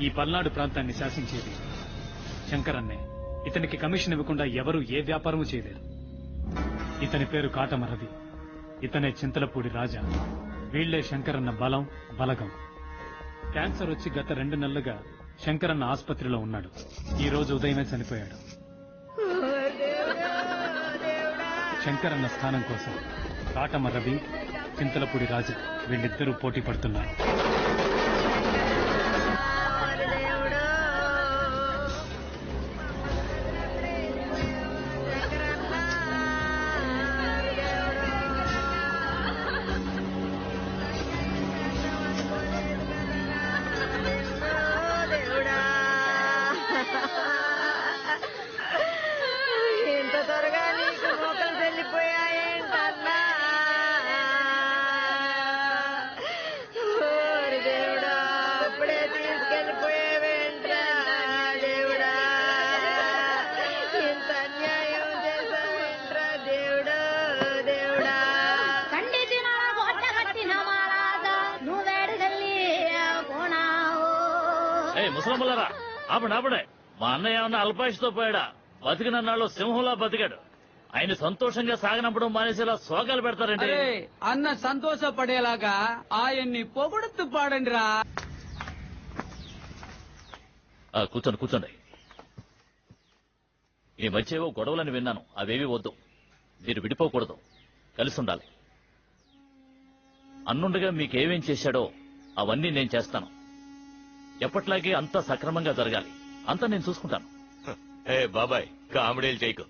ఈ పల్నాడు ప్రాంతాన్ని శాసించేది శంకరన్నే. ఇతనికి కమిషన్ ఇవ్వకుండా ఎవరూ ఏ వ్యాపారము చేయలేరు ఇతని పేరు కాటమరది. ఇతనే చింతలపూడి రాజా. వీళ్ళే శంకరన్న బలం బలగం. క్యాన్సర్ వచ్చి గత రెండు నెలలుగా శంకరన్న ఆసుపత్రిలో ఉన్నాడు. ఈ రోజు ఉదయమే చనిపోయాడు. శంకరన్న స్థానం కోసం కాటమ రవి చింతలపూడి రాజా వీళ్ళిద్దరూ పోటీ పడుతున్నారు. ఇంత త్వరగా నీకు మొక్కలు చెల్లిపోయాయేంటన్నా ఓరి దేవుడా అప్పుడే తీసుకెళ్ళిపోయావేంట్రా దేవుడా ఇంత అన్యాయం చేసావేంట్రా దేవుడా దేవుడా ಖಂಡಿತ ನಾವು ಒಟ್ಟ ಕಟ್ಟಿನ ಮಾರಾದ నువ్వేడగల్లి పోనావు ఏ ముసలమ్మలారా ఆపండి ఆపండి మా అన్నయ్య ఏమన్నా అల్పాయుషతో పోయాడా? బతికినన్నాళ్ళు సింహంలా బతికాడు. ఆయన సంతోషంగా సాగనంపడం మానేసేలా శోకాలు పెడతారండి. అరే అన్న సంతోషపడేలాగా ఆయన్ని పొగుడుతూ పాడండి రా ఆ, కూర్చోండి కూర్చోండి. ఈ మధ్య ఏవో గొడవలని విన్నాను. అవేవి వద్దు. మీరు విడిపోకూడదు. కలిసి ఉండాలి. అన్నుండగా మీకేమేం చేశాడో అవన్నీ నేను చేస్తాను. ఎప్పట్లాగే అంతా సక్రమంగా జరగాలి. అంతా నేను చూసుకుంటాను. ఏ బాబాయ్ కామెడీలు చేయకు.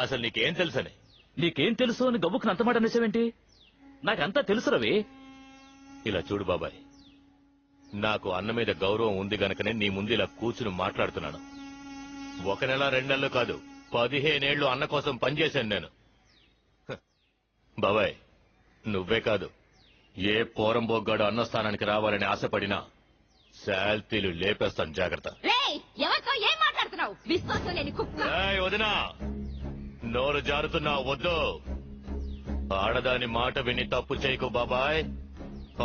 అసలు నీకేం తెలుసని? నీకేం తెలుసు అని గబుక్కుని అంత మాట అనేసావేంటి? నాకంతా తెలుసు రవి. ఇలా చూడు బాబాయ్ నాకు అన్న మీద గౌరవం ఉంది గనకనే నీ ముందు ఇలా కూర్చుని మాట్లాడుతున్నాను. ఒక నెల రెండు నెలలు కాదు పదిహేనేళ్ళు అన్న కోసం పనిచేశాను నేను. బాబాయ్ నువ్వే కాదు ఏ పోరం బొగ్గాడు అన్న స్థానానికి రావాలని ఆశపడినా శాల్తీలు లేపేస్తాను జాగ్రత్త. మాట్లాడుతున్నావు విశ్వాసం లేని కుక్క. ఏయ్ వదినా. నోరు జారుతున్నా వద్దు. ఆడదాని మాట విని తప్పు చేయకు బాబాయ్.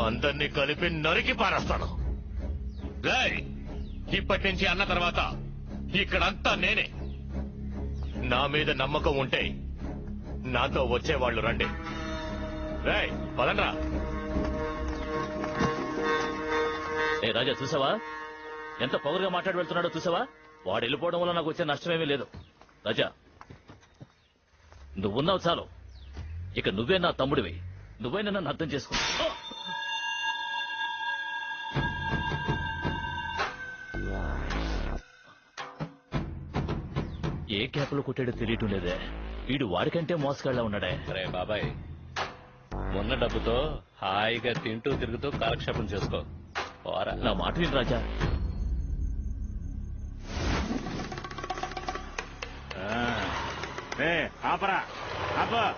అందరినీ కలిపి నరికి పారేస్తాను. రేయ్ ఇప్పటి నుంచి అన్న తర్వాత ఇక్కడంతా నేనే. నా మీద నమ్మకం ఉంటే నాతో వచ్చేవాళ్ళు రండి. రేయ్ పదండ్రా. ఏ రాజా చూసావా? ఎంత పవర్గా మాట్లాడి వెళ్తున్నాడో చూసావా? వాడు వెళ్ళిపోవడం వల్ల నాకు వచ్చే నష్టమేమీ లేదు. రాజా నువ్వున్నావు చాలు. ఇక నువ్వే నా తమ్ముడివి. నువ్వే నన్ను అర్థం చేసుకో. ఏ క్యాపులో కొట్టాడో తెలియటం లేదే. వీడు వాడికంటే మోసగాళ్ళ ఉన్నాడే. అరే బాబాయ్ ఉన్న డబ్బుతో హాయిగా తింటూ తిరుగుతూ కాలక్షేపం చేసుకో. పోరా. నా మాట విను రాజా. ఆపరా. ఆప.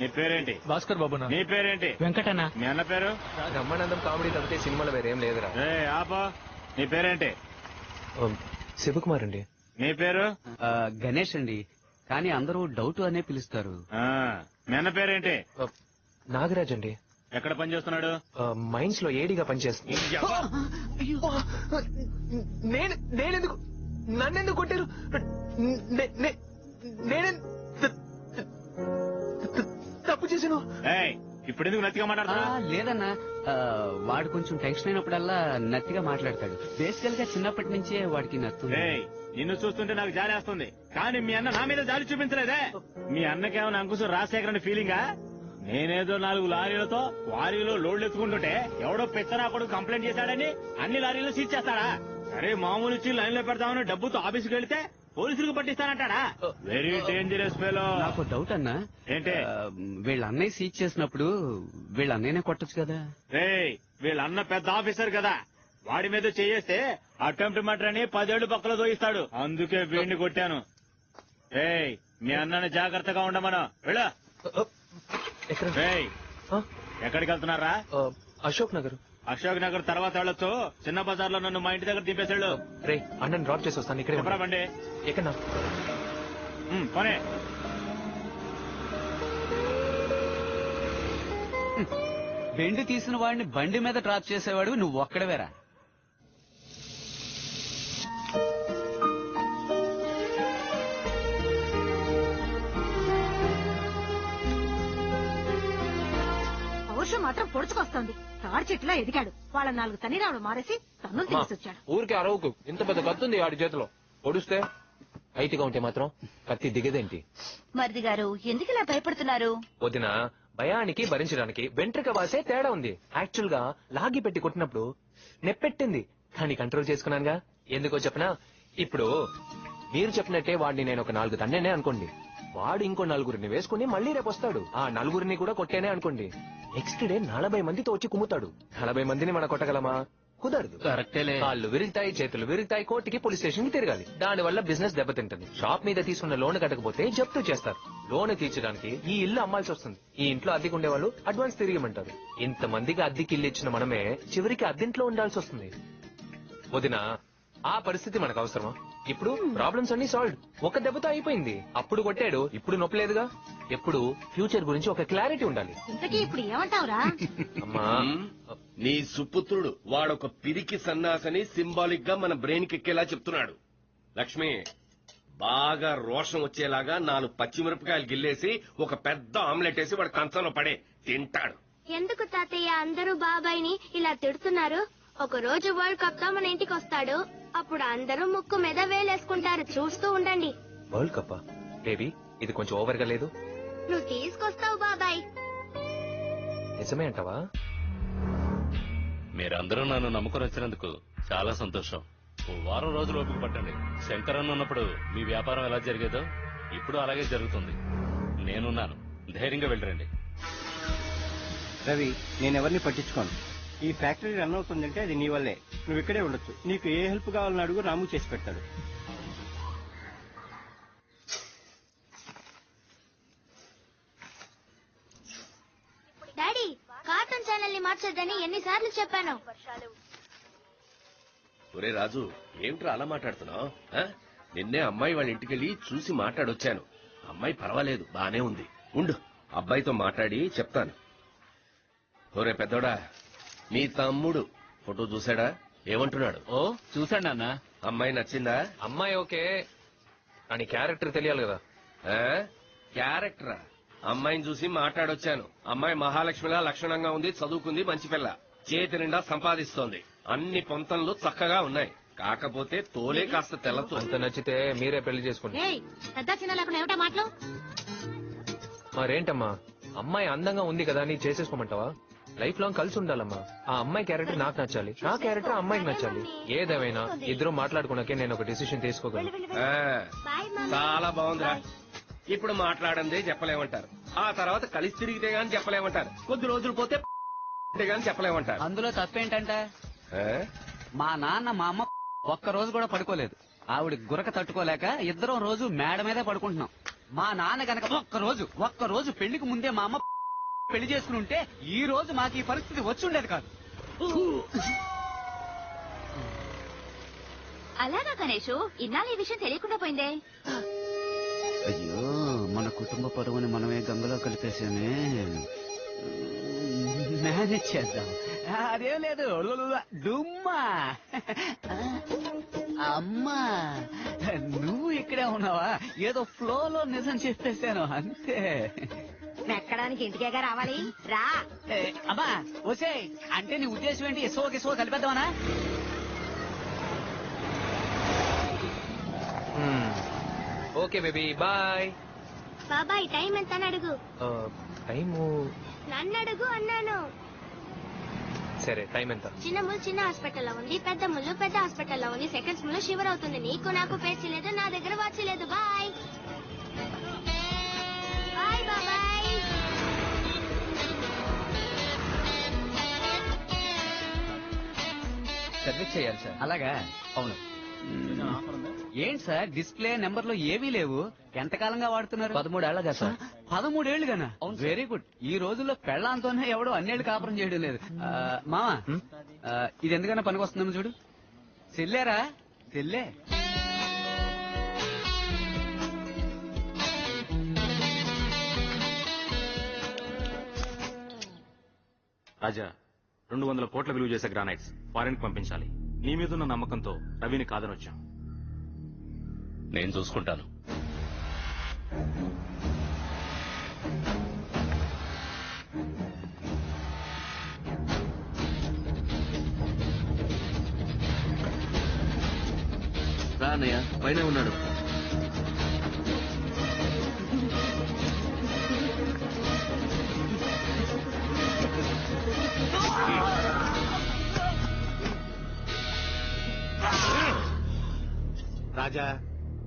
నీ పేరేంటి? భాస్కర్ బాబు నీ పేరేంటి? వెంకటన్న మీ అన్న పేరు? బ్రహ్మానందం కామెడీ తప్పితే సినిమాలో వేరేం లేదురా. ఏ ఆప. నీ పేరేంటి? శివకుమార్ అండి. నీ పేరు? గణేష్ అండి. కానీ అందరూ డౌట్ అనే పిలుస్తారు. ఆ, మీ అన్న పేరేంటి? నాగరాజ్ అండి. ఎక్కడ పని చేస్తున్నాడు? మైన్స్లో ఏడీగా పనిచేస్తుంది నేను నేనెందుకు? నన్నెందుకు కొట్టారు? నేనెం తప్పు చేశాను. ఇప్పుడు ఎందుకు ఆ, మాట్లాడుతున్నా? లేదన్నా. వాడు కొంచెం టెన్షన్ అయినప్పుడల్లా నత్తిగా మాట్లాడతాడు. బేసికల్గా చిన్నప్పటి నుంచే వాడికి నత్తుంది. నిన్ను చూస్తుంటే నాకు జాలేస్తుంది కానీ మీ అన్న నా మీద జాలి చూపించలేదే. మీ అన్నకేమైనా అంకుశం రాజశేఖర్ ఫీలింగా? నేనేదో నాలుగు లారీలతో వారీలో లోడ్లు ఎత్తుకుంటుంటే ఎవడో పెత్తనా కొడుకు కంప్లైంట్ చేశాడని అన్ని లారీలు సీజ్ చేస్తాడా? సరే మామూలు ఇచ్చి లైన్లో పెడతామని డబ్బుతో ఆఫీసుకి వెళ్తే పోలీసులకు పట్టిస్తానంటాడా? Very dangerous fellow. నాకు డౌట్ అన్నా. ఏంటి? వీళ్ళ అన్నయ్య సీజ్ చేసినప్పుడు వీళ్ళ అన్నయ్యనే కొట్టచ్చు కదా. రేయ్ వీళ్ళ అన్న పెద్ద ఆఫీసర్ కదా. వాడి మీద చేయేస్తే అటెంప్ట్ మటర్ అని పదేళ్ళు పక్కలో దోయిస్తాడు అందుకే వీడిని కొట్టాను. రేయ్ మీ అన్నని జాగ్రత్తగా ఉండమను. వెళ్ళ? ఎక్కడికి వెళ్తున్నారా? అశోక్ నగర్. అశోక్ నగర్ తర్వాత వెళ్ళొచ్చు. చిన్న బజార్లో నన్ను మా ఇంటి దగ్గర దింపేసాడు రే అన్నని డ్రాప్ చేసి వస్తాను ఇక్కడే చెప్పరా ఉన్నా. బండి? ఉమ్, పోనీ. బెండు తీసిన వాడిని బండి మీద డ్రాప్ చేసేవాడు నువ్వు ఒక్కడవేరా? మాత్రం పొడుచుకొస్తోంది. తాడి చెట్టులో ఎదిగాడు. వాళ్ళ నాలుగు తనిరావులు మారేసి తన్నులు అమ్మా, తీసుకొచ్చాడు. ఊరికే అరవకు. ఇంత పెద్ద కత్తుంది ఆడి చేతిలో. పొడుస్తే హైట్గా ఉంటే మాత్రం కత్తి దిగదేంటి? మరిది గారు ఎందుకు ఇలా భయపడుతున్నారు? వదిన భయానికి భరించడానికి వెంట్రుక వాసే తేడా ఉంది. యాక్చువల్గా లాగి పెట్టి కొట్టినప్పుడు నెప్పెట్టింది. కానీ కంట్రోల్ చేసుకున్నానుగా. ఎందుకో చెప్పనా? ఇప్పుడు మీరు చెప్పినట్టే వాడిని నేను ఒక నాలుగు తన్నేనే అనుకోండి. వాడు ఇంకో నలుగురిని వేసుకుని మళ్ళీ రేపు వస్తాడు. ఆ నలుగురిని కూడా కొట్టేనే అనుకోండి. నెక్స్ట్ డే నలభై మందితో వచ్చి కుమ్ముతాడు. నలభై మందిని మనం కొట్టగలమా? కుదరదు. కరెక్టేలే కాళ్ళు విరుగుతాయి చేతులు విరుగుతాయి కోర్టుకి పోలీస్ స్టేషన్కి తిరగాలి. దాని వల్ల బిజినెస్ దెబ్బతింటుంది. షాప్ మీద తీసుకున్న లోన్ కట్టకపోతే జప్తు చేస్తారు. లోన్ తీర్చడానికి ఈ ఇల్లు అమ్మాల్సి వస్తుంది. ఈ ఇంట్లో అద్దెకు ఉండే వాళ్ళు అడ్వాన్స్ తిరిగిమంటారు ఇంత మందికి అద్దెకి ఇల్లు ఇచ్చిన మనమే చివరికి అద్దెంట్లో ఉండాల్సి వస్తుంది. వదిన ఆ పరిస్థితి మనకు అవసరమా? ఇప్పుడు ప్రాబ్లమ్స్ అన్ని సాల్వ్ ఒక దెబ్బతో అయిపోయింది. అప్పుడు కొట్టాడు ఇప్పుడు నొప్పలేదుగా? ఎప్పుడు? ఫ్యూచర్ గురించి ఒక క్లారిటీ ఉండాలి. ఇంతకీ ఇప్పుడు ఏమంటావురా? అమ్మా. నీ సుపుత్రుడు వాడొక పిరికి సన్నాసని సింబాలిక్గా మన బ్రెయిన్ కెక్కేలా చెప్తున్నాడు. లక్ష్మి బాగా రోషం వచ్చేలాగా నాలుగు పచ్చిమిరపకాయలు గిల్లేసి ఒక పెద్ద ఆమ్లెట్ వేసి వాడు కంచంలో పడే తింటాడు. ఎందుకు తాతయ్య? అందరూ బాబాయ్ని ఇలా తిడుతున్నారు. ఒక రోజు వరల్డ్ కప్తో మన ఇంటికి వస్తాడు. అప్పుడు అందరూ ముక్కు మీద వేలేసుకుంటారు. చూస్తూ ఉండండి. వరల్డ్ కప్ బేబీ ఇది కొంచెం ఓవర్గా లేదు. నువ్వు తీసుకొస్తావు బాబాయ్. నిజమే అంటావా? మీరందరూ నన్ను నమ్ముకొని వచ్చినందుకు చాలా సంతోషం. ఓ వారం రోజులు ఓపిక పట్టండి. శంకరన్ ఉన్నప్పుడు మీ వ్యాపారం ఎలా జరిగేదో ఇప్పుడు అలాగే జరుగుతుంది. నేనున్నాను. ధైర్యంగా వెళ్ళరండి. రవి నేనెవరిని పట్టించుకోను? ఈ ఫ్యాక్టరీ రన్ అవుతుందంటే అది నీ వల్లే. నువ్వు ఇక్కడే ఉండొచ్చు. నీకు ఏ హెల్ప్ కావాలని అడుగు రాము చేసి పెడతాడు. డాడీ కార్టూన్ ఛానల్ని మార్చొద్దని ఎన్నిసార్లు చెప్పాను. ఒరే రాజు ఏమిట్రా అలా మాట్లాడుతున్నావు? నిన్నే అమ్మాయి వాళ్ళ ఇంటికెళ్ళి చూసి మాట్లాడొచ్చాను. అమ్మాయి పర్వాలేదు బానే ఉంది. ఉండు అబ్బాయితో మాట్లాడి చెప్తాను. ఒరే పెద్దోడా మీ తమ్ముడు ఫోటో చూసాడా ఏమంటున్నాడు? ఓ చూసాడు నాన్న. అమ్మాయి నచ్చిందా? అమ్మాయి ఓకే అని క్యారెక్టర్ తెలియాలి కదా. ఆ? క్యారెక్టరా? అమ్మాయిని చూసి మాట్లాడొచ్చాను. అమ్మాయి మహాలక్ష్మిలా లక్షణంగా ఉంది చదువుకుంది మంచి పిల్ల. చేతి నిండా సంపాదిస్తోంది. అన్ని పొంతనలు చక్కగా ఉన్నాయి. కాకపోతే తోలే కాస్త తెల్లతో. అంత నచ్చితే మీరే పెళ్ళి చేసుకోండి. ఏయ్ పెద్ద చిన్న లేకుండా ఏమిటా మాటలు? మరేంటమ్మా? అమ్మాయి అందంగా ఉంది కదా అని చేసేసుకోమంటావా? లైఫ్ లాంగ్ కలిసి ఉండాలమ్మా. ఆ అమ్మాయి క్యారెక్టర్ నాకు నచ్చాలి. నా క్యారెక్టర్ ఆ అమ్మాయికి నచ్చాలి. ఏదేమైనా ఇద్దరు మాట్లాడుకున్నాకే నేను ఒక డిసిషన్ తీసుకోగలను. ఆ, బాయ్ చాలా బాగుందిరా. ఇప్పుడు మాట్లాడందే చెప్పలేమంటారు. ఆ తర్వాత కలిసి తిరిగితే గాని చెప్పలేమంటారు. కొద్ది రోజులు పోతే గాని చెప్పలేమంటారు. అందులో తప్పేంటంట? ఆ? మా నాన్న మా అమ్మ ఒక్క రోజు కూడా పడుకోలేదు. ఆవిడ గురక తట్టుకోలేక ఇద్దరం రోజు మేడ మీదే పడుకుంటున్నాం. మా నాన్న గనక ఒక్క రోజు ఒక్క రోజు పెళ్ళికి ముందే మా అమ్మ పెళ్ళి చేసుకుని ఉంటే ఈ రోజు మాకు ఈ పరిస్థితి వచ్చి ఉండేది కాదు. అలాగా గణేషు ఇన్నాళ్ళు ఈ విషయం తెలియకుండా పోయిందే? అయ్యో మన కుటుంబ పరువుని మనమే గంగలో కలిపేసామే. మేనేజ్ చేద్దాం. అదేం లేదు. డుమ్మా. అమ్మా నువ్వు ఇక్కడే ఉన్నావా? ఏదో ఫ్లో లో నిజం చెప్పేశాను అంతే. మెక్కడానికి ఇంటికేగా రావాలి? రా. ఏ, అమ్మా ఓసే అంటే నీ ఉద్దేశం ఏంటి? ఇసువ గిసువ కలిపేద్దామనా? ఓకే బేబీ బాయ్ బాబాయ్ టైం ఎంత అని అడుగు టైము? నన్ను అడుగు అన్నాను. సరే టైం ఎంత? చిన్న ముళ్ళు చిన్న హాస్పిటల్లో ఉంది పెద్ద ముళ్ళు పెద్ద హాస్పిటల్లో ఉంది. సెకండ్స్ ముళ్ళు షివర్ అవుతుంది. నీకు నాకు పేచి లేదు నా దగ్గర వాచ్ లేదు. బాయ్. బాయ్ బాబాయ్. సర్వీస్ చేయాలి సార్. అలాగా? అవును. ఏంటి సార్? డిస్ప్లే నెంబర్లో ఏవీ లేవు. ఎంతకాలంగా వాడుతున్నారు? పదమూడేళ్ళగా సార్. పదమూడేళ్ళుగానా? వెరీ గుడ్ ఈ రోజుల్లో పెళ్ళాంతోనే ఎవడో అన్నేళ్ళు కాపురం చేయడం లేదు. మామా. ఇది ఎందుకన్నా పనికి వస్తుందేమో చూడు. చెల్లేరా చెల్లే రాజా రెండు వందల కోట్ల విలువ చేసే గ్రానైట్స్ ఫారెన్ పంపించాలి. నీ మీదున్న నమ్మకంతో రవిని కాదనొచ్చాం నేను చూసుకుంటాను. రానయ్య పైన ఉన్నాడు. రాజా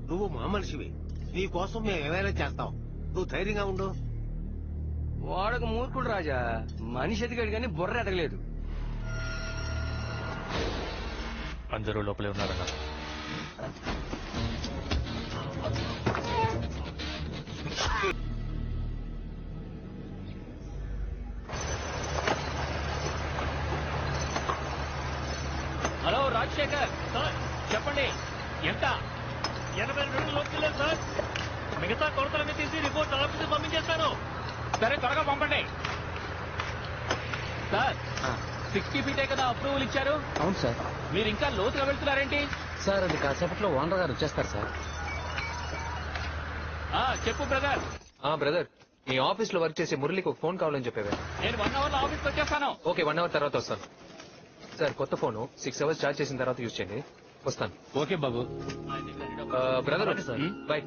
నువ్వు మా మనిషివి. నీ కోసం మేము ఏమైనా చేస్తాం. నువ్వు ధైర్యంగా ఉండు. వాడక మూర్ఖుడు రాజా. మనిషి ఎదిగాడు కానీ బుర్ర ఎదగలేదు. అందరూ లోపలే ఉన్నారన్నా. హలో రాజశేఖర్. సార్ చెప్పండి. ఎంత? ఎనభై రెండు లోకి సార్. మిగతా కొరతలన్నీ తీసి రిపోర్ట్ ఆఫీస్ పంపించేస్తాను. సరే త్వరగా పంపండి. సార్ సిక్స్టీ ఫీటే కదా అప్రూవల్ ఇచ్చారు? అవును సార్. మీరు ఇంకా లోతుగా వెళ్తున్నారేంటి? సార్ అది కాసేపట్లో ఓనర్ గారు వచ్చేస్తారు సార్. ఆ, చెప్పు బ్రదర్. ఆ బ్రదర్ మీ ఆఫీస్లో వర్క్ చేసే మురళికి ఒక ఫోన్ కావాలని చెప్పేవా నేను వన్ అవర్లో ఆఫీస్కి వచ్చేస్తాను. ఓకే వన్ అవర్ తర్వాత వస్తాను. సార్ కొత్త ఫోన్ సిక్స్ అవర్స్ చార్జ్ చేసిన తర్వాత యూజ్ చేయండి. వస్తాను. ఓకే బాబు. బ్రదర్. బాయ్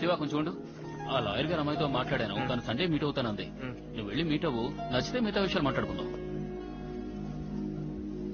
శివ కొంచెం ఉండు. ఆ లాయర్ గారు అమ్మాయితో మాట్లాడాను. తను సండే మీట్ అవుతానంది. నువ్వు వెళ్ళి మీట్ అవ్వు. నచ్చితే మిగతా విషయాలు మాట్లాడుకుందాం.